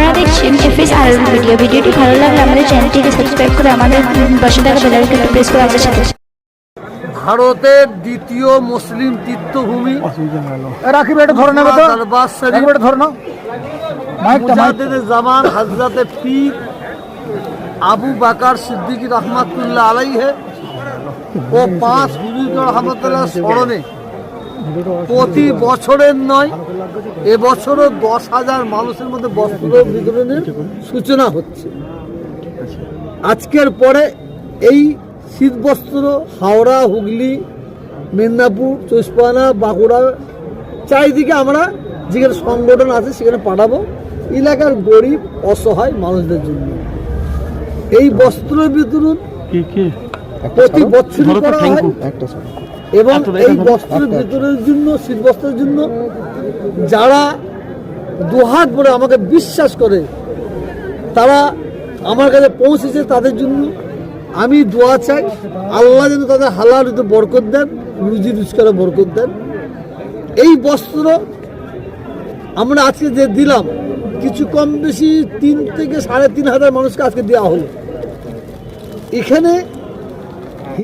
আপনারা দেখছেন এফএস আর ভিডিও ভিডিওটি ভালো লাগলে আমাদের চ্যানেলটিকে সাবস্ক্রাইব করে আমাদের পাশে থাকা বেল আইকনটি প্রেস করে আমাদের সাথে ভারতের দ্বিতীয় মুসলিম তীর্থভূমি। রাকিব এটা ধরে নেবে তো শরীফ এটা ধরে নাও। জামান হজরত পীর আবু বাকার সিদ্দিক রহমাতুল্লাহ আলাইহে ও পাঁচ হুজুর রহমতুল্লাহ স্মরণে প্রতি বছরের নয় এবছরও দশ হাজার মানুষের মধ্যে বস্ত্র বিতরণের সূচনা হচ্ছে। আজকের পরে এই শীত বস্ত্র হাওড়া হুগলি মেদিনীপুর চৌষপানা বাঁকুড়া চারিদিকে আমরা যেখানে সংগঠন আছে সেখানে পাঠাবো। এলাকার গরিব অসহায় মানুষদের জন্য। এই বস্ত্র বিতরণ প্রতি বছর করা হয়। এবং এই বস্ত্রের বিতরণের জন্য শীত বস্ত্রের জন্য যারা দুহাত বলে আমাকে বিশ্বাস করে তারা আমার কাছে পৌঁছেছে তাদের জন্য। আমি দোয়া চাই আল্লাহ যেন তাদের হালাল ঋতু বরকত দেন রুজি রোজগারে বরকত দেন। এই বস্ত্র আমরা আজকে যে দিলাম কিছু কম বেশি তিন থেকে সাড়ে তিন হাজার মানুষকে আজকে দেওয়া হলো। এখানে